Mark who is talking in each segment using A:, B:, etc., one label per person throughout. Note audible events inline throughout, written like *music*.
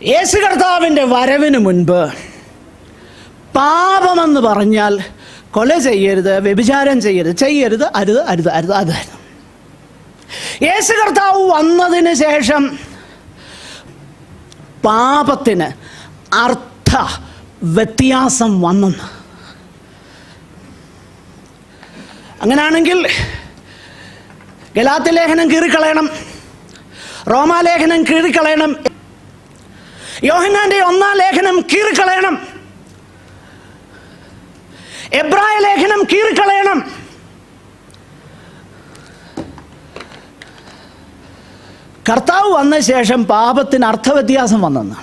A: യേശു കർത്താവിന്റെ വരവിന് മുൻപ് പാപമെന്ന് പറഞ്ഞാൽ കൊല ചെയ്യരുത് വ്യഭിചാരം ചെയ്യരുത് ചെയ്യരുത് അരുത് അരുത് അരുത് അതായിരുന്നു യേശു കർത്താവ് വന്നതിന് ശേഷം പാപത്തിന് അർത്ഥ വ്യത്യാസം വന്നെന്ന്. അങ്ങനാണെങ്കിൽ ഗലാത്തി ലേഖനം കീറിക്കളയണം റോമാലേഖനം കീറിക്കളയണം യോഹന്നാന്റെ ഒന്നാം ലേഖനം കീറിക്കളയണം. എബ്രായ ലേഖനം കീറിക്കളയണം. കർത്താവ് വന്ന ശേഷം പാപത്തിന് അർത്ഥവ്യത്യാസം വന്നെന്ന്.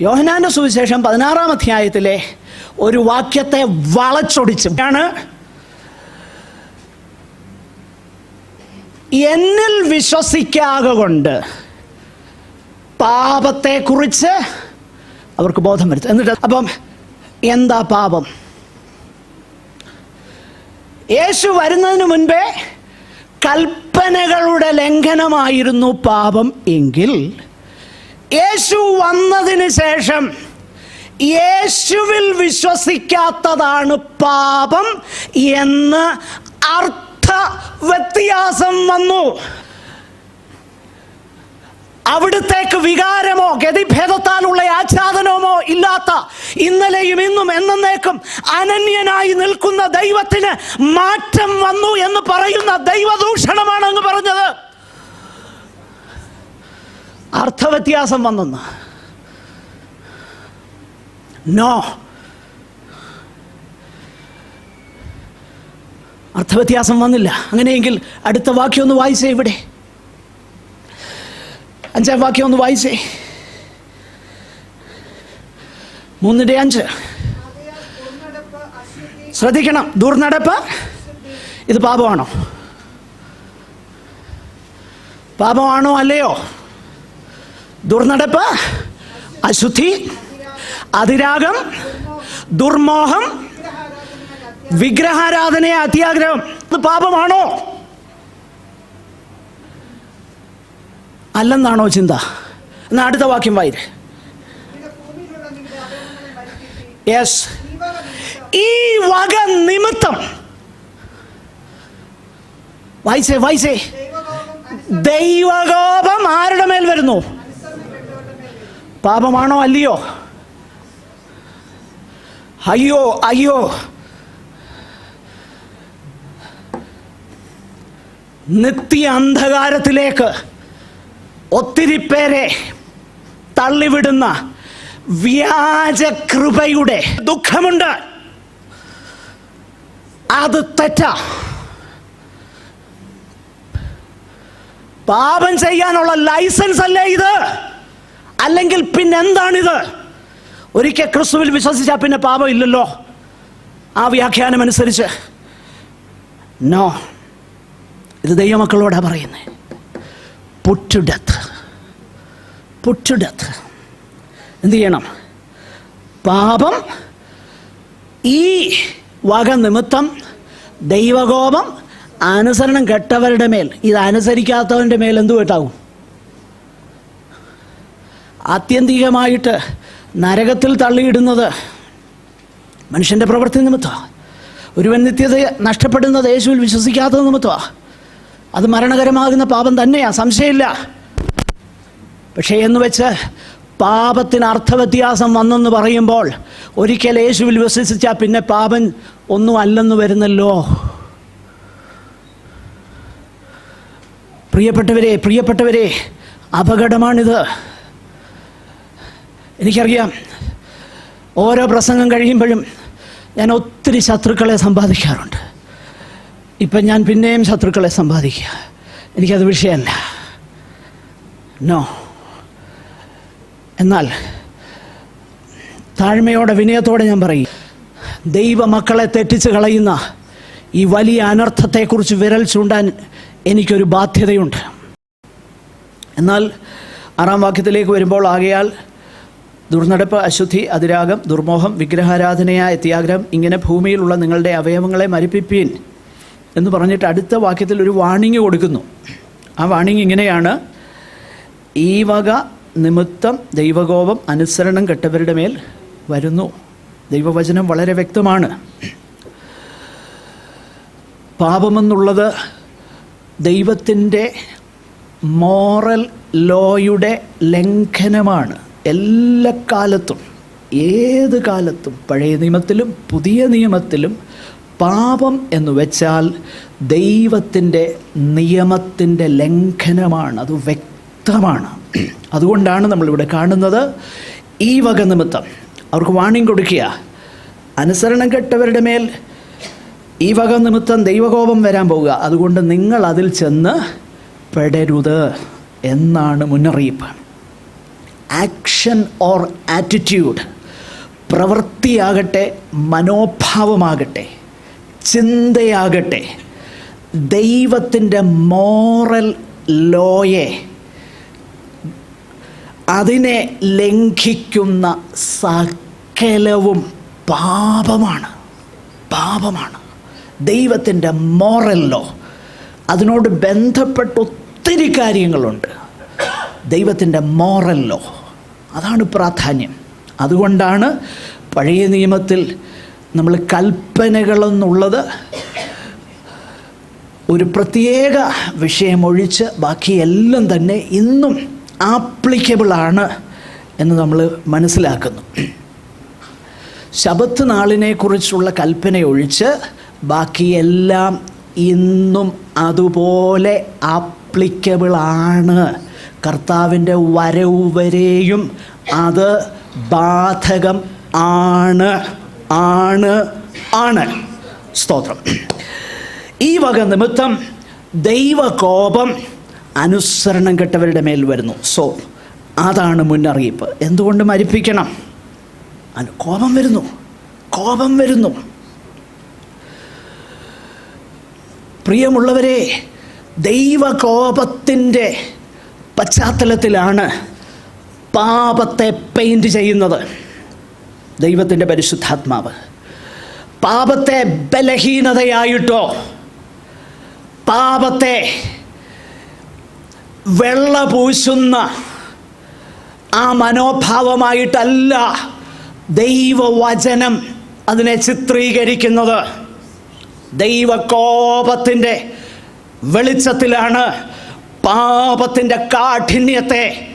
A: യോഹനാന്റെ സുവിശേഷം പതിനാറാം അധ്യായത്തിലെ ഒരു വാക്യത്തെ വളച്ചൊടിച്ചു. ആണ് എന്നിൽ വിശ്വസിക്കാക കൊണ്ട് പാപത്തെക്കുറിച്ച് അവർക്ക് ബോധം വരുത്തും. എന്നിട്ട് അപ്പം എന്താ പാപം? യേശു വരുന്നതിന് മുൻപേ കൽപ്പനകളുടെ ലംഘനമായിരുന്നു പാപം എങ്കിൽ യേശു വന്നതിന് ശേഷം യേശുവിൽ വിശ്വസിക്കാത്തതാണ് പാപം എന്ന് അർത്ഥ വ്യത്യാസം വന്നു. അവിടുത്തേക്ക് വികാരമോ ഗതിഭേദത്താലുള്ള ആച്ഛാദനമോ ഇല്ലാത്ത ഇന്നലെയും ഇന്നും എന്നേക്കും അനന്യനായി നിൽക്കുന്ന ദൈവത്തിന് മാറ്റം വന്നു എന്ന് പറയുന്ന ദൈവദൂഷണമാണ് അങ്ങ് പറഞ്ഞത്. അർത്ഥവ്യത്യാസം വന്നെന്ന്. നോ. അർത്ഥവ്യത്യാസം വന്നില്ല. അങ്ങനെയെങ്കിൽ അടുത്ത വാക്യം ഒന്ന് വായിച്ചേ ഇവിടെ. അഞ്ചാം വാക്യം ഒന്ന് വായിച്ചേ. മൂന്നിന്റെ അഞ്ച്. ശ്രദ്ധിക്കണം. ദുർനടപ്പ് ഇത് പാപമാണോ? പാപമാണോ അല്ലയോ? ദുർനടപ്പ് അശുദ്ധി അതിരാഗം ദുർമോഹം വിഗ്രഹാരാധനയെ അത്യാഗ്രഹം. ഇത് പാപമാണോ? അല്ലെന്നാണോ ചിന്ത? എന്നാ അടുത്ത വാക്യം
B: മരിപ്പിച്ച്
A: യെസ്
B: ഈ വക നിമിത്തം.
A: വായിച്ചേ വായിച്ചേ.
B: ദൈവകോപം
A: ആരുടെ മേൽ വരുന്നു. പാപമാണോ അല്ലയോ? അയ്യോ അയ്യോ. നിത്യ അന്ധകാരത്തിലേക്ക് ഒത്തിരി പേരെ തള്ളിവിടുന്ന വ്യാജ കൃപയുടെ ദുഃഖമുണ്ട്. അത് തെറ്റ. പാപം ചെയ്യാനുള്ള ലൈസൻസ് അല്ലേ ഇത്? അല്ലെങ്കിൽ പിന്നെ എന്താണിത് ഒരിക്കൽ ക്രിസ്തുവിൽ വിശ്വസിച്ചാൽ പിന്നെ പാപം ഇല്ലല്ലോ? ആ വ്യാഖ്യാനം അനുസരിച്ച്. നോ ഇത് ദൈവമക്കളോടാ പറയുന്നത് പുറ്റു ഡെത്ത് പുറ്റു ഡെത്ത് എന്ത് ചെയ്യണം? പാപം ഈ വക നിമിത്തം ദൈവകോപം അനുസരണം കെട്ടവരുടെ മേൽ ഇത് അനുസരിക്കാത്തവന്റെ മേൽ എന്തു കേട്ടാവും ആത്യന്തികമായിട്ട് നരകത്തിൽ തള്ളിയിടുന്നത് മനുഷ്യന്റെ പ്രവൃത്തി നിമിത്തമാണ് ഒരുവൻ നിത്യത നഷ്ടപ്പെടുന്നത് യേശുവിൽ വിശ്വസിക്കാത്തത് നിമിത്തമാണ് അത് മരണകരമാകുന്ന പാപം തന്നെയാണ് സംശയമില്ല. പക്ഷേ എന്ന് വെച്ച് പാപത്തിന് അർത്ഥവ്യത്യാസം വന്നെന്ന് പറയുമ്പോൾ ഒരിക്കൽ യേശുവിൽ വിശ്വസിച്ചാൽ പിന്നെ പാപൻ ഒന്നും അല്ലെന്ന് വരുന്നല്ലോ. പ്രിയപ്പെട്ടവരെ പ്രിയപ്പെട്ടവരെ അപകടമാണിത്. എനിക്കറിയാം ഓരോ പ്രസംഗം കഴിയുമ്പോഴും ഞാൻ ഒത്തിരി ശത്രുക്കളെ സമ്പാദിക്കാറുണ്ട്. ഇപ്പം ഞാൻ പിന്നെയും ശത്രുക്കളെ സമ്പാദിക്കുക. എനിക്കത് വിഷയമല്ല. നോ എന്നാൽ താഴ്മയോടെ വിനയത്തോടെ ഞാൻ പറയും ദൈവമക്കളെ തെറ്റിച്ച് കളയുന്ന ഈ വലിയ അനർത്ഥത്തെക്കുറിച്ച് വിരൽ ചൂണ്ടാൻ എനിക്കൊരു ബാധ്യതയുണ്ട്. എന്നാൽ ആറാം വാക്യത്തിലേക്ക് വരുമ്പോൾ ആകയാൽ ദുർനടപ്പ് അശുദ്ധി അതിരാഗം ദുർമോഹം വിഗ്രഹാരാധനയായ ത്യാഗ്രഹം ഇങ്ങനെ ഭൂമിയിലുള്ള നിങ്ങളുടെ അവയവങ്ങളെ മരിപ്പിപ്പീൻ എന്ന് പറഞ്ഞിട്ട് അടുത്ത വാക്യത്തിൽ ഒരു വാണിംഗ് കൊടുക്കുന്നു. ആ വാണിംഗ് ഇങ്ങനെയാണ് ഈ വക നിമിത്തം ദൈവകോപം അനുസരണം കെട്ടവരുടെ മേൽ വരുന്നു. ദൈവവചനം വളരെ വ്യക്തമാണ്. പാപമെന്നുള്ളത് ദൈവത്തിന്റെ മോറൽ ലോയുടെ ലംഘനമാണ്. എല്ലാ കാലത്തും ഏത് കാലത്തും പഴയ നിയമത്തിലും പുതിയ നിയമത്തിലും പാപം എന്ന് വെച്ചാൽ ദൈവത്തിന്റെ നിയമത്തിന്റെ ലംഘനമാണ്. അത് വ്യക്തമാണ്. അതുകൊണ്ടാണ് നമ്മളിവിടെ കാണുന്നത് ഈ വക നിമിത്തം. അവർക്ക് വാണിംഗ് കൊടുക്കുക. അനുസരണം കെട്ടവരുടെ മേൽ ഈ വക നിമിത്തം ദൈവകോപം വരാൻ പോവുക. അതുകൊണ്ട് നിങ്ങൾ അതിൽ ചെന്ന് പെടരുത് എന്നാണ് മുന്നറിയിപ്പ്. ആക്ഷൻ ഓർ ആറ്റിറ്റ്യൂഡ് പ്രവൃത്തിയാകട്ടെ മനോഭാവമാകട്ടെ ചിന്തയാകട്ടെ ദൈവത്തിന്റെ മോറൽ ലോയെ അതിനെ ലംഘിക്കുന്ന സകലവും പാപമാണ്. പാപമാണ്. ദൈവത്തിന്റെ മോറൽ ലോ അതിനോട് ബന്ധപ്പെട്ട് ഒത്തിരി കാര്യങ്ങളുണ്ട്. ദൈവത്തിന്റെ മോറൽ ലോ അതാണ് പ്രാധാന്യം. അതുകൊണ്ടാണ് പഴയ നിയമത്തിൽ നമ്മൾ കൽപ്പനകളെന്നുള്ളത് ഒരു പ്രത്യേക വിഷയമൊഴിച്ച് ബാക്കിയെല്ലാം തന്നെ ഇന്നും ആപ്ലിക്കബിളാണ് എന്ന് നമ്മൾ മനസ്സിലാക്കുന്നു. ശബത്ത് നാളിനെക്കുറിച്ചുള്ള കൽപ്പനയൊഴിച്ച് ബാക്കിയെല്ലാം ഇന്നും അതുപോലെ ആപ്ലിക്കബിളാണ് കർത്താവിന്റെ വരവ് വരെയും അത് ബാധകം ആണ് ആണ് ആണ്. സ്തോത്രം. ഈ വക നിമിത്തം ദൈവകോപം അനുസരണം കെട്ടവരുടെ മേൽ വരുന്നു. സോ അതാണ് മുന്നറിയിപ്പ്. എന്തുകൊണ്ട് മരിപ്പിക്കണം? കോപം വരുന്നു. കോപം വരുന്നു. പ്രിയമുള്ളവരെ ദൈവകോപത്തിന്റെ പശ്ചാത്തലത്തിലാണ് പാപത്തെ പെയിന്റ് ചെയ്യുന്നത്. ദൈവത്തിന്റെ പരിശുദ്ധാത്മാവ്. പാപത്തെ ബലഹീനതയായിട്ടോ പാപത്തെ വെള്ള പൂശുന്ന ആ മനോഭാവമായിട്ടല്ല ദൈവവചനം അതിനെ ചിത്രീകരിക്കുന്നത്. ദൈവകോപത്തിന്റെ വെളിച്ചത്തിലാണ് പാപത്തിന്റെ കാഠിന്യത്തെ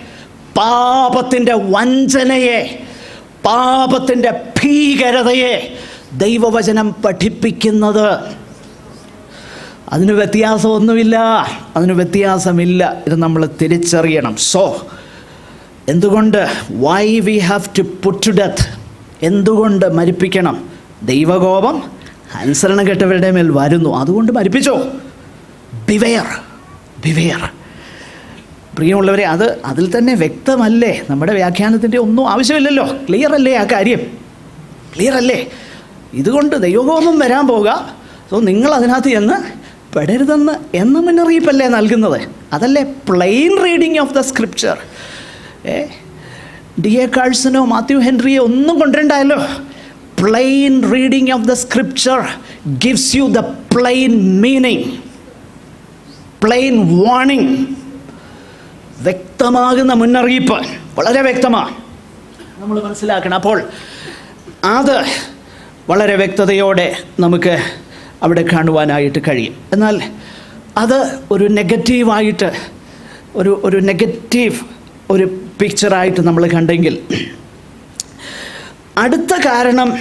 A: പാപത്തിന്റെ വഞ്ചനയെ പാപത്തിന്റെ ഭീകരതയെ ദൈവവചനം പഠിപ്പിക്കുന്നത്. അതിന് വ്യത്യാസമൊന്നുമില്ല. അതിന് വ്യത്യാസമില്ല. ഇത് നമ്മൾ തിരിച്ചറിയണം. സോ എന്തുകൊണ്ട്? Why we have to put to death എന്തുകൊണ്ട് മരിപ്പിക്കണം? ദൈവകോപം അനുസരണം കെട്ടവരുടെ മേൽ വരുന്നു. അതുകൊണ്ട് മരിപ്പിച്ചോ? ബിവെയർ ബിവെയർ പ്രിയമുള്ളവരെ അത് അതിൽ തന്നെ വ്യക്തമല്ലേ? നമ്മുടെ വ്യാഖ്യാനത്തിന്റെ ഒന്നും ആവശ്യമില്ലല്ലോ. ക്ലിയർ അല്ലേ ആ കാര്യം? ക്ലിയർ അല്ലേ? ഇതുകൊണ്ട് ദൈവകോപം വരാൻ പോവുക. സോ നിങ്ങൾ അതിനകത്ത് ചെന്ന് പെടരുതെന്ന് എന്ന മുന്നറിയിപ്പല്ലേ നൽകുന്നത്? അതല്ലേ plain reading of the scripture ഏ? ഡി എ കാഴ്സനോ മാത്യു ഹെൻറിയോ ഒന്നും കൊണ്ടുവരണ്ടായല്ലോ. Plain reading of the scripture gives you the plain meaning plain warning വ്യക്തമാകുന്ന മുന്നറിയിപ്പ്. വളരെ വ്യക്തമാണ് നമ്മൾ മനസ്സിലാക്കണം. അപ്പോൾ അത് വളരെ വ്യക്തതയോടെ നമുക്ക് അവിടെ കാണുവാനായിട്ട് കഴിയും. എന്നാൽ അത് ഒരു നെഗറ്റീവായിട്ട് ഒരു ഒരു നെഗറ്റീവ് ഒരു പിക്ചറായിട്ട് നമ്മൾ കണ്ടെങ്കിൽ അടുത്ത കാരണം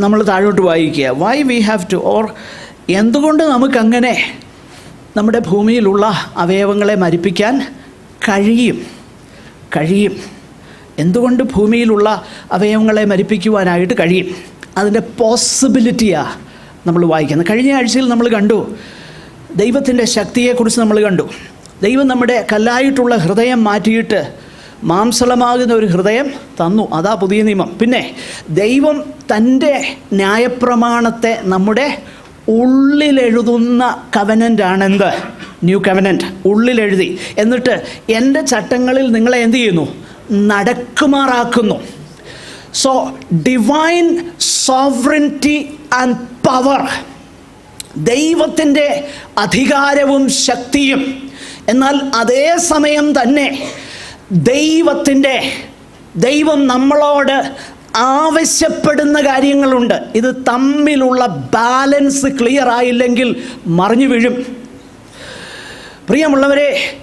A: നമ്മൾ താഴോട്ട് വായിക്കുക. Why we have to or എന്തുകൊണ്ട് നമുക്കങ്ങനെ നമ്മുടെ ഭൂമിയിലുള്ള അവയവങ്ങളെ മരിപ്പിക്കാൻ കഴിയും? കഴിയും. എന്തുകൊണ്ട് ഭൂമിയിലുള്ള അവയവങ്ങളെ മരിപ്പിക്കുവാനായിട്ട് കഴിയും? അതിന്റെ പോസിബിലിറ്റിയാണ് നമ്മൾ വായിക്കുന്നത് കഴിഞ്ഞ ആഴ്ചയിൽ നമ്മൾ കണ്ടു ദൈവത്തിന്റെ ശക്തിയെക്കുറിച്ച് നമ്മൾ കണ്ടു. ദൈവം നമ്മുടെ കല്ലായിട്ടുള്ള ഹൃദയം മാറ്റിയിട്ട് മാംസളമാകുന്ന ഒരു ഹൃദയം തന്നു. അതാ പുതിയ നിയമം. പിന്നെ ദൈവം തന്റെ ന്യായപ്രമാണത്തെ നമ്മുടെ ഉള്ളിലെഴുതുന്ന കവനന്റ് എന്ത് ന്യൂ കവനന്റ് ഉള്ളിലെഴുതി. എന്നിട്ട് എന്റെ ചട്ടങ്ങളിൽ നിങ്ങളെ എന്ത് ചെയ്യുന്നു? നടക്കുമാറാക്കുന്നു. So divine sovereignty and power ദൈവത്തിന്റെ അധികാരവും ശക്തിയും. എന്നാൽ അതേ സമയം തന്നെ ദൈവത്തിന്റെ ദൈവം നമ്മളോട് ആവശ്യപ്പെടുന്ന കാര്യങ്ങളുണ്ട്. ഇത് തമ്മിലുള്ള ബാലൻസ് ക്ലിയർ ആയില്ലെങ്കിൽ മറിഞ്ഞു വീഴും. പ്രിയമുള്ളവരെ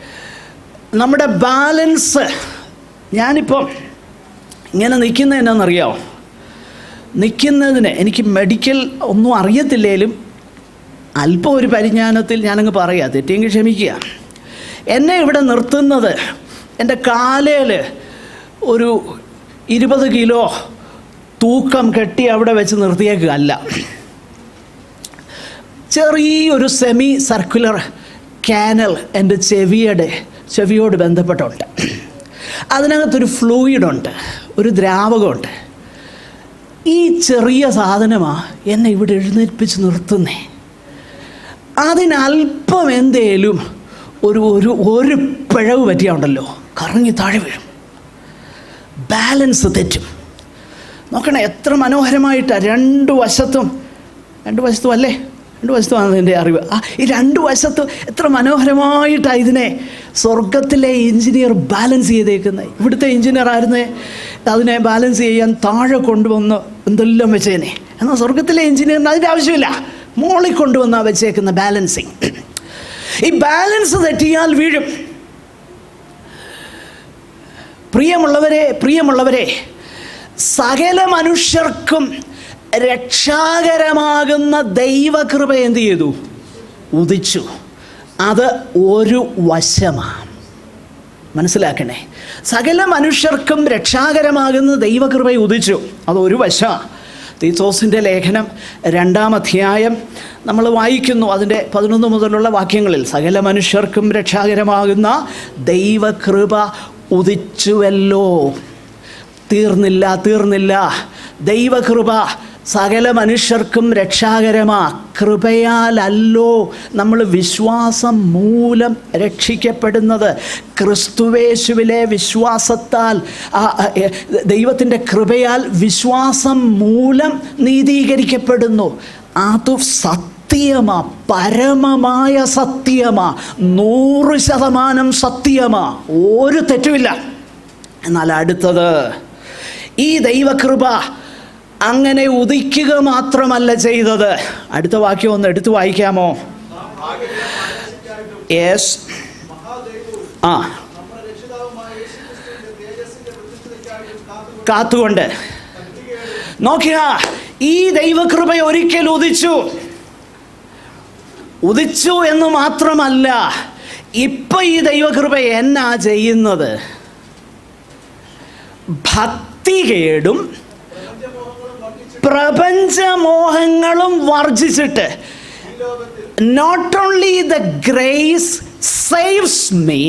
A: നമ്മുടെ ബാലൻസ് ഞാനിപ്പം ഇങ്ങനെ നിൽക്കുന്നത് എന്നാണെന്നറിയാമോ നിൽക്കുന്നതിന് എനിക്ക് മെഡിക്കൽ ഒന്നും അറിയത്തില്ലേലും അല്പം ഒരു പരിജ്ഞാനത്തിൽ ഞാനങ്ങ് പറയാം. തെറ്റെങ്കിൽ ക്ഷമിക്കുക. എന്നെ ഇവിടെ നിർത്തുന്നത് എന്റെ കാലയിൽ ഒരു ഇരുപത് കിലോ തൂക്കം കെട്ടി അവിടെ വെച്ച് നിർത്തിയേക്കല്ല ചെറിയൊരു സെമി സർക്കുലർ കാനൽ എന്റെ ചെവിയുടെ ചെവിയോട് ബന്ധപ്പെട്ടുണ്ട്. അതിനകത്തൊരു ഫ്ലൂയിഡുണ്ട് ഒരു ദ്രാവകമുണ്ട്. ഈ ചെറിയ സാധനമാണ് എന്നെ ഇവിടെ എഴുന്നേൽപ്പിച്ച് നിർത്തുന്നേ. അതിനല്പം എന്തേലും ഒരു ഒരു ഒരു പിഴവ് പറ്റിയാണ്ടല്ലോ കറങ്ങി താഴെ വീഴും. ബാലൻസ് തെറ്റും. നോക്കണേ എത്ര മനോഹരമായിട്ടാണ് രണ്ട് വശത്തും രണ്ട് വശത്തും അല്ലേ? രണ്ട് വശത്തുമാണ് എന്റെ അറിവ്. ആ ഈ രണ്ട് വശത്ത് എത്ര മനോഹരമായിട്ടാണ് ഇതിനെ സ്വർഗത്തിലെ എഞ്ചിനീയർ ബാലൻസ് ചെയ്തേക്കുന്നത് ഇവിടുത്തെ എഞ്ചിനീയർ ആയിരുന്നേ? അതിനെ ബാലൻസ് ചെയ്യാൻ താഴെ കൊണ്ടുവന്ന് എന്തെല്ലാം വെച്ചേനെ? എന്നാൽ സ്വർഗത്തിലെ എഞ്ചിനീയറിന് അതിന്റെ ആവശ്യമില്ല. മോളിൽ കൊണ്ടുവന്നാ വെച്ചേക്കുന്ന ബാലൻസിങ്. ഈ ബാലൻസ് തെറ്റിയാൽ വീഴും. പ്രിയമുള്ളവരെ പ്രിയമുള്ളവരെ സകല മനുഷ്യർക്കും രക്ഷാകരമാകുന്ന ദൈവകൃപ എന്ത് ചെയ്തു? ഉദിച്ചു. അത് ഒരു വശമാണ്. മനസ്സിലാക്കണേ? സകല മനുഷ്യർക്കും രക്ഷാകരമാകുന്ന ദൈവകൃപ ഉദിച്ചു. അത് ഒരു വശമാണ് തീത്തോസിന്റെ ലേഖനം രണ്ടാം അധ്യായം നമ്മൾ വായിക്കുന്നു അതിന്റെ പതിനൊന്ന് മുതലുള്ള വാക്യങ്ങളിൽ. സകല മനുഷ്യർക്കും രക്ഷാകരമാകുന്ന ദൈവകൃപ ഉദിച്ചുവല്ലോ. തീർന്നില്ല തീർന്നില്ല. ദൈവകൃപ സകല മനുഷ്യർക്കും രക്ഷാകരമാ. കൃപയാലല്ലോ നമ്മൾ വിശ്വാസം മൂലം രക്ഷിക്കപ്പെടുന്നത്. ക്രിസ്തുവേശുവിലെ വിശ്വാസത്താൽ ദൈവത്തിന്റെ കൃപയാൽ വിശ്വാസം മൂലം നീതീകരിക്കപ്പെടുന്നു. അത് സത്യമാ പരമമായ സത്യമാ നൂറ് ശതമാനം സത്യമാ. ഒരു തെറ്റുമില്ല. എന്നാൽ അടുത്തത് ഈ ദൈവകൃപ അങ്ങനെ ഉദിക്കുക മാത്രമല്ല ചെയ്തത്. അടുത്ത വാക്യം ഒന്ന് എടുത്തു വായിക്കാമോ? യെസ്. ആ.
B: കാത്തുകൊണ്ട്.
A: നോക്കിയ ഈ ദൈവകൃപ ഒരിക്കൽ ഉദിച്ചു. ഉദിച്ചു എന്ന് മാത്രമല്ല ഇപ്പൊ ഈ ദൈവകൃപ എന്നാ ചെയ്യുന്നത്? ഭക്തികേടും പ്രപഞ്ചമോഹങ്ങളും വർജിച്ചിട്ട് not only the grace saves me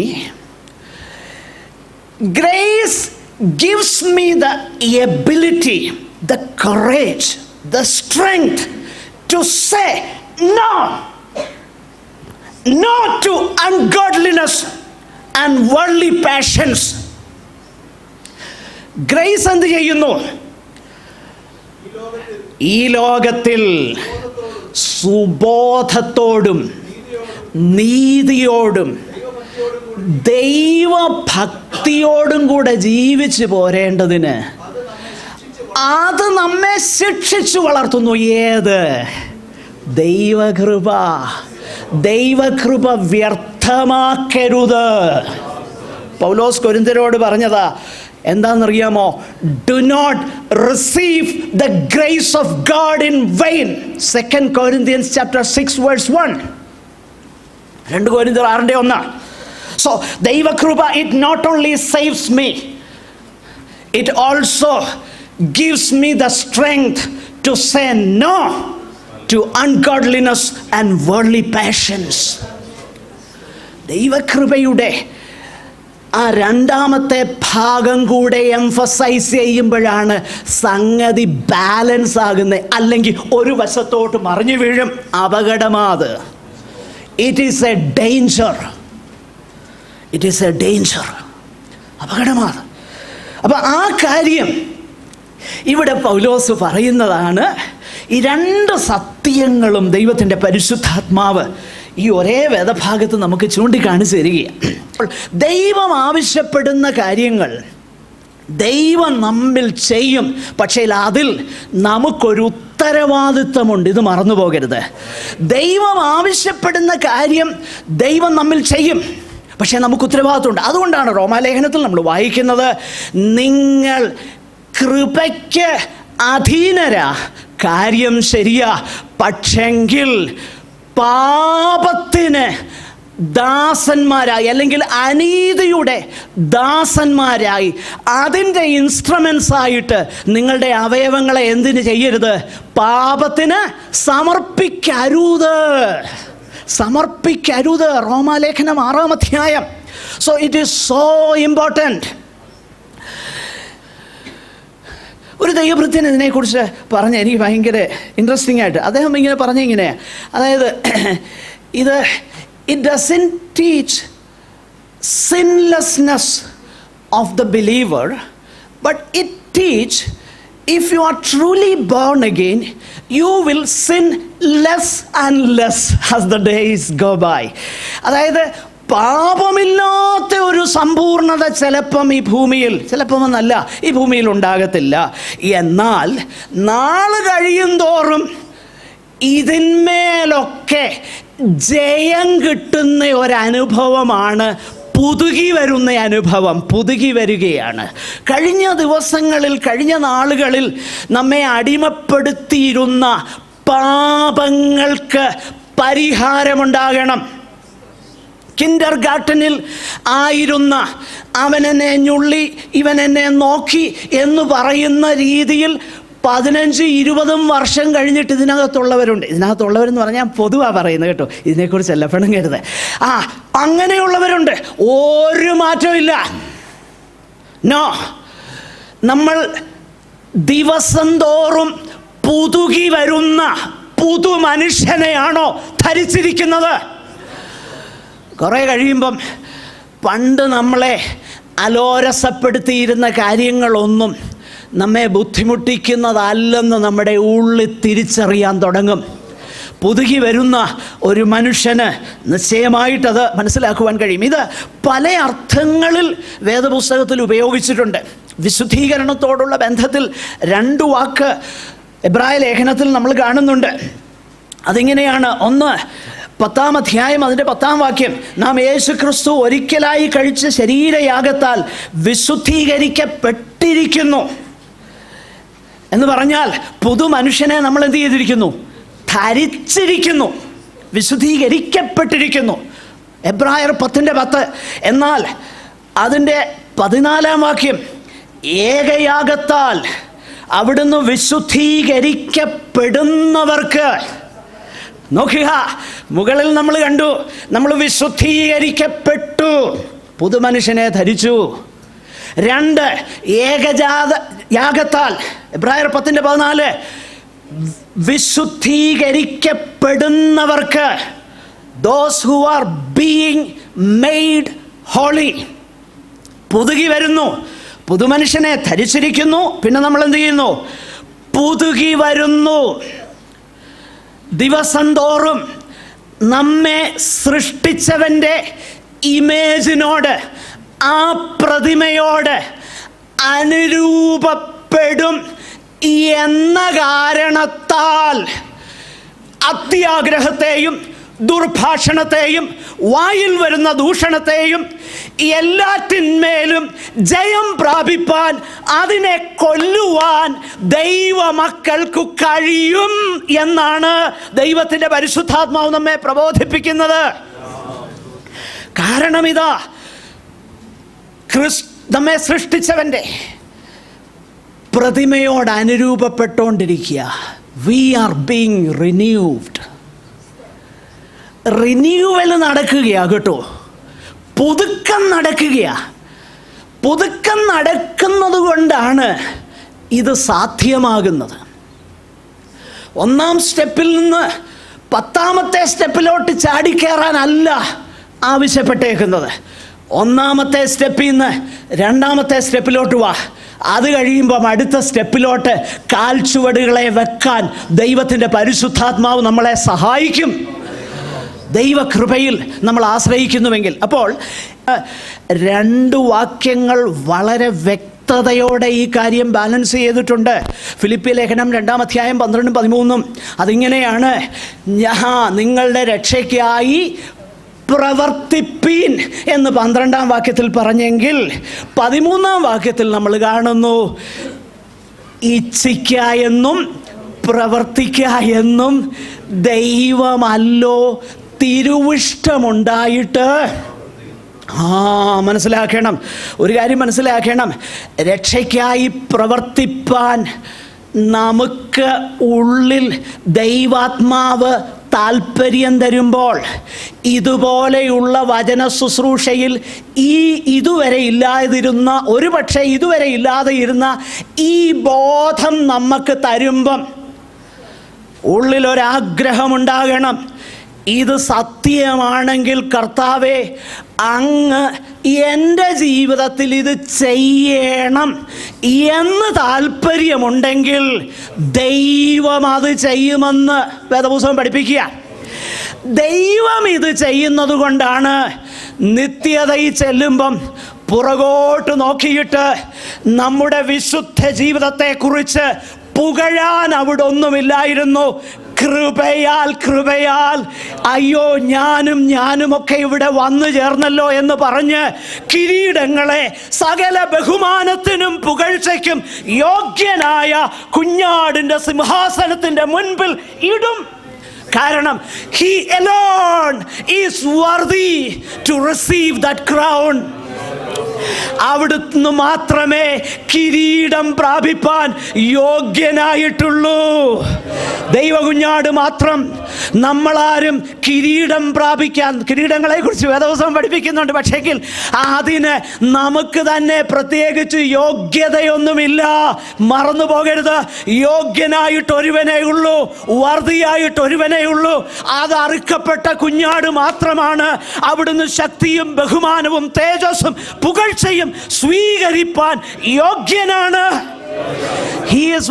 A: grace gives me the ability the courage the strength to say no no to ungodliness and worldly passions grace എന്ത് ചെയ്യുന്നു?
B: ഈ ലോകത്തിൽ
A: സുബോധത്തോടും നീതിയോടും ദൈവഭക്തിയോടും കൂടെ ജീവിച്ചു പോരേണ്ടതിന് അത് നമ്മെ ശിക്ഷിച്ചു വളർത്തുന്നു. ഏത്? ദൈവകൃപ. ദൈവകൃപ വ്യർത്ഥമാക്കരുത്. പൗലോസ് കൊരിന്തരോട് പറഞ്ഞതാ എന്താണെന്നറിയാമോ? Do not receive the grace of God in vain second Corinthians chapter six verse one രണ്ട് കോരിന്തർ ആറിന്റെ ഒന്ന്. സോ ദൈവകൃപ it not only saves me it also gives me the strength to say no to ungodliness and worldly passions ദൈവകൃപയുടെ ആ രണ്ടാമത്തെ ഭാഗം കൂടെ എംഫസൈസ് ചെയ്യുമ്പോഴാണ് സംഗതി ബാലൻസ് ആകുന്നത് അല്ലെങ്കിൽ ഒരു വശത്തോട്ട് മറിഞ്ഞു വീഴും അപകടമാത്. It is a danger it is a danger അപകടമാണ് അപ്പം ആ കാര്യം ഇവിടെ പൗലോസ് പറയുന്നതാണ് ഈ രണ്ട് സത്യങ്ങളും ദൈവത്തിന്റെ പരിശുദ്ധാത്മാവ് ഈ ഒരേ വേദഭാഗത്ത് നമുക്ക് ചൂണ്ടിക്കാണിച്ച് തരികയാണ് ദൈവം ആവശ്യപ്പെടുന്ന കാര്യങ്ങൾ ദൈവം നമ്മിൽ ചെയ്യും. പക്ഷേ അതിൽ നമുക്കൊരു ഉത്തരവാദിത്വമുണ്ട്. ഇത് മറന്നു പോകരുത്. ദൈവം ആവശ്യപ്പെടുന്ന കാര്യം ദൈവം നമ്മിൽ ചെയ്യും. പക്ഷേ നമുക്ക് ഉത്തരവാദിത്വമുണ്ട്. അതുകൊണ്ടാണ് റോമാലേഖനത്തിൽ നമ്മൾ വായിക്കുന്നത് നിങ്ങൾ കൃപയ്ക്ക് അധീനരാ കാര്യം ശരിയാ പക്ഷെങ്കിൽ പാപത്തിന് ദാസന്മാരായി അല്ലെങ്കിൽ അനീതിയുടെ ദാസന്മാരായി അതിന്റെ ഇൻസ്ട്രുമെൻസ് ആയിട്ട് നിങ്ങളുടെ അവയവങ്ങളെ എന്തിനു ചെയ്യരുത്? പാപത്തിന് സമർപ്പിക്കരുത്. സമർപ്പിക്കരുത്. റോമാലേഖനം ആറാം അധ്യായം. So it is so important ഒരു ദൈവഭൃത്യൻ ഇതിനെക്കുറിച്ച് പറഞ്ഞ് എനിക്ക് ഭയങ്കര ഇൻട്രസ്റ്റിംഗ് ആയിട്ട് അദ്ദേഹം ഇങ്ങനെ പറഞ്ഞ ഇങ്ങനെ അതായത് *clears throat* ഇത് it doesn't teach sinlessness of the believer but it teach if you are truly born again you will sin less and less as the days go by അതായത് പാപമില്ലാത്ത ഒരു സമ്പൂർണത ചിലപ്പം ഈ ഭൂമിയിൽ ചിലപ്പം എന്നല്ല ഈ ഭൂമിയിൽ ഉണ്ടാകത്തില്ല. എന്നാൽ നാൾ കഴിയും തോറും ഇതിന്മേലൊക്കെ ജയം കിട്ടുന്ന ഒരനുഭവമാണ് പുതുകി വരുന്ന അനുഭവം പുതുകി വരികയാണ്. കഴിഞ്ഞ ദിവസങ്ങളിൽ കഴിഞ്ഞ നാളുകളിൽ നമ്മെ അടിമപ്പെടുത്തിയിരുന്ന പാപങ്ങൾക്ക് പരിഹാരമുണ്ടാകണം. കിൻഡർ ഗാർട്ടനിൽ ആയിരുന്ന അവനെന്നെ ഞുള്ളി ഇവനെന്നെ നോക്കി എന്ന് പറയുന്ന രീതിയിൽ പതിനഞ്ച് ഇരുപതും വർഷം കഴിഞ്ഞിട്ട് ഇതിനകത്തുള്ളവരുണ്ട്. ഇതിനകത്തുള്ളവരെന്ന് പറഞ്ഞാൽ പൊതുവാ പറയുന്നത് കേട്ടോ. ഇതിനെക്കുറിച്ച് ഇതിനെക്കുറിച്ചല്ല കരുത് ആ അങ്ങനെയുള്ളവരുണ്ട്. ഒരു മാറ്റവും ഇല്ല. നോ നമ്മൾ ദിവസം തോറും പുതുകി വരുന്ന പുതു മനുഷ്യനെയാണോ ധരിച്ചിരിക്കുന്നത്? കുറേ കഴിയുമ്പം പണ്ട് നമ്മളെ അലോരസപ്പെടുത്തിയിരുന്ന കാര്യങ്ങളൊന്നും നമ്മെ ബുദ്ധിമുട്ടിക്കുന്നതല്ലെന്ന് നമ്മുടെ ഉള്ളിൽ തിരിച്ചറിയാൻ തുടങ്ങും. പുതുകി വരുന്ന ഒരു മനുഷ്യന് നിശ്ചയമായിട്ടത് മനസ്സിലാക്കുവാൻ കഴിയും. ഇത് പല അർത്ഥങ്ങളിൽ വേദപുസ്തകത്തിൽ ഉപയോഗിച്ചിട്ടുണ്ട്. വിശുദ്ധീകരണത്തോടുള്ള ബന്ധത്തിൽ രണ്ട് വാക്ക് എബ്രായ ലേഖനത്തിൽ നമ്മൾ കാണുന്നുണ്ട്. അതിങ്ങനെയാണ്. ഒന്ന് പത്താം അധ്യായം അതിന്റെ പത്താം വാക്യം നാം യേശു ക്രിസ്തു ഒരിക്കലായി കഴിച്ച ശരീരയാഗത്താൽ വിശുദ്ധീകരിക്കപ്പെട്ടിരിക്കുന്നു. എന്ന് പറഞ്ഞാൽ പുതു മനുഷ്യനെ നമ്മൾ എന്ത് ചെയ്തിരിക്കുന്നു? ധരിച്ചിരിക്കുന്നു വിശുദ്ധീകരിക്കപ്പെട്ടിരിക്കുന്നു. എബ്രായർ പത്തിന്റെ പത്ത് എന്നാൽ അതിന്റെ പതിനാലാം വാക്യം ഏകയാഗത്താൽ അവിടുന്ന് വിശുദ്ധീകരിക്കപ്പെടുന്നവർക്ക് നോക്കുക മുകളിൽ നമ്മൾ കണ്ടു നമ്മൾ വിശുദ്ധീകരിക്കപ്പെട്ടു. പുതുമനുഷ്യനെ ധരിച്ചു. രണ്ട് ഏകജാത യാഗത്താൽ എബ്രായർ പത്തിന്റെ പതിനാല് വിശുദ്ധീകരിക്കപ്പെടുന്നവർക്ക് those who are being made holy പുതുകി വരുന്നു. പുതുമനുഷ്യനെ ധരിച്ചിരിക്കുന്നു. പിന്നെ നമ്മൾ എന്ത് ചെയ്യുന്നു? പുതുകി വരുന്നു. ദിവസം തോറും നമ്മെ സൃഷ്ടിച്ചവന്റെ ഇമേജിനോട് ആ പ്രതിമയോട് അനുരൂപപ്പെടും എന്ന കാരണത്താൽ അത്യാഗ്രഹത്തെയും ദുർഭാഷണത്തെയും വായിൽ വരുന്ന ദൂഷണത്തെയും എല്ലാറ്റിന്മേലും ജയം പ്രാപിപ്പാൻ അതിനെ കൊല്ലുവാൻ ദൈവമക്കൾക്കു കഴിയും എന്നാണ് ദൈവത്തിന്റെ പരിശുദ്ധാത്മാവ് നമ്മെ പ്രബോധിപ്പിക്കുന്നത്. കാരണം ഇതാ ക്രിസ് നമ്മെ സൃഷ്ടിച്ചവന്റെ പ്രതിമയോട് അനുരൂപപ്പെട്ടുകൊണ്ടിരിക്കുക we are being renewed renewal നടക്കുകയാ കേട്ടോ. പുതുക്കം നടക്കുകയാ. പുതുക്കം നടക്കുന്നത് കൊണ്ടാണ് ഇത് സാധ്യമാകുന്നത്. ഒന്നാം സ്റ്റെപ്പിൽ നിന്ന് പത്താമത്തെ സ്റ്റെപ്പിലോട്ട് ചാടിക്കയറാനല്ല ആവശ്യപ്പെട്ടേക്കുന്നത്. ഒന്നാമത്തെ സ്റ്റെപ്പിൽ നിന്ന് രണ്ടാമത്തെ സ്റ്റെപ്പിലോട്ട് വാ. അത് കഴിയുമ്പം അടുത്ത സ്റ്റെപ്പിലോട്ട് കാൽച്ചുവടുകളെ വെക്കാൻ ദൈവത്തിന്റെ പരിശുദ്ധാത്മാവ് നമ്മളെ സഹായിക്കും. ദൈവകൃപയിൽ നമ്മൾ ആശ്രയിക്കുന്നുവെങ്കിൽ. അപ്പോൾ രണ്ട് വാക്യങ്ങൾ വളരെ വ്യക്തതയോടെ ഈ കാര്യം ബാലൻസ് ചെയ്തിട്ടുണ്ട്. ഫിലിപ്പി ലേഖനം രണ്ടാം അധ്യായം പന്ത്രണ്ടും പതിമൂന്നും. അതിങ്ങനെയാണ് ഞാൻ നിങ്ങളുടെ രക്ഷയ്ക്കായി പ്രവർത്തിപ്പീൻ എന്ന് പന്ത്രണ്ടാം വാക്യത്തിൽ പറഞ്ഞെങ്കിൽ പതിമൂന്നാം വാക്യത്തിൽ നമ്മൾ കാണുന്നു ഇച്ഛിക്ക എന്നും പ്രവർത്തിക്ക എന്നും ദൈവമല്ലോ തിരുവിഷ്ടമുണ്ടായിട്ട്. ആ മനസ്സിലാക്കണം. ഒരു കാര്യം മനസ്സിലാക്കണം. രക്ഷയ്ക്കായി പ്രവർത്തിപ്പാൻ നമുക്ക് ഉള്ളിൽ ദൈവാത്മാവ് താല്പര്യം തരുമ്പോൾ ഇതുപോലെയുള്ള വചന ശുശ്രൂഷയിൽ ഈ ഇതുവരെ ഇല്ലാതിരുന്ന ഒരു പക്ഷേ ഇതുവരെ ഇല്ലാതെ ഇരുന്ന ഈ ബോധം നമുക്ക് തരുമ്പം ഉള്ളിലൊരാഗ്രഹമുണ്ടാകണം. ഇത് സത്യമാണെങ്കിൽ കർത്താവെ അങ്ങ് എന്റെ ജീവിതത്തിൽ ഇത് ചെയ്യണം എന്ന് താല്പര്യമുണ്ടെങ്കിൽ ദൈവം അത് ചെയ്യുമെന്ന് വേദപുസ്തകം പഠിപ്പിക്കുക. ദൈവം ഇത് ചെയ്യുന്നത് കൊണ്ടാണ് നിത്യതയിൽ ചെല്ലുമ്പം പുറകോട്ട് നോക്കിയിട്ട് നമ്മുടെ വിശുദ്ധ ജീവിതത്തെക്കുറിച്ച് പുകഴാൻ അവിടെ ഒന്നുമില്ലായിരുന്നു. കൃപയാൽ കൃപയാൽ. അയ്യോ ഞാനും ഒക്കെ ഇവിടെ വന്നു ചേർന്നല്ലോ എന്ന് പറഞ്ഞ് കിരീടങ്ങളെ സകല ബഹുമാനത്തിനും പുകഴ്ചയ്ക്കും യോഗ്യനായ കുഞ്ഞാടിന്റെ സിംഹാസനത്തിന്റെ മുൻപിൽ ഇടും. കാരണം he alone is worthy to receive that crown അവിടുന്ന് മാത്രമേ കിരീടം പ്രാപിപ്പാൻ യോഗ്യനായിട്ടുള്ളൂ. ദൈവകുഞ്ഞാട് മാത്രം നമ്മളാരും കിരീടം പ്രാപിക്കാൻ കിരീടങ്ങളെ കുറിച്ച് വേദവസം പഠിപ്പിക്കുന്നുണ്ട്. പക്ഷേങ്കിൽ അതിന് നമുക്ക് തന്നെ പ്രത്യേകിച്ച് യോഗ്യതയൊന്നുമില്ല. മറന്നു പോകരുത്. യോഗ്യനായിട്ട് ഒരുവനേ ഉള്ളൂ. വർദ്ധിയായിട്ട് ഒരുവനേ ഉള്ളൂ. അത് അറുക്കപ്പെട്ട കുഞ്ഞാട് മാത്രമാണ് അവിടുന്ന് ശക്തിയും ബഹുമാനവും തേജസ്സും പുകഴ്ചയും സ്വീകരിപ്പാൻ യോഗ്യനാണ്. ഹീ ഈസ്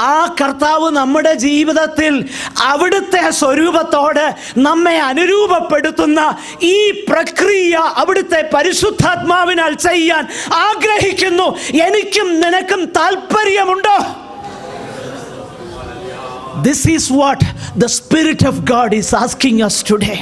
A: ആ കർത്താവ് നമ്മുടെ ജീവിതത്തിൽ അവിടുത്തെ സ്വരൂപത്തോട് നമ്മെ അനുരൂപപ്പെടുത്തുന്ന ഈ പ്രക്രിയ അവിടുത്തെ പരിശുദ്ധാത്മാവിനാൽ ചെയ്യാൻ ആഗ്രഹിക്കുന്നു. എനിക്കും നിനക്കും താല്പര്യമുണ്ടോ this is what the spirit of God is asking us today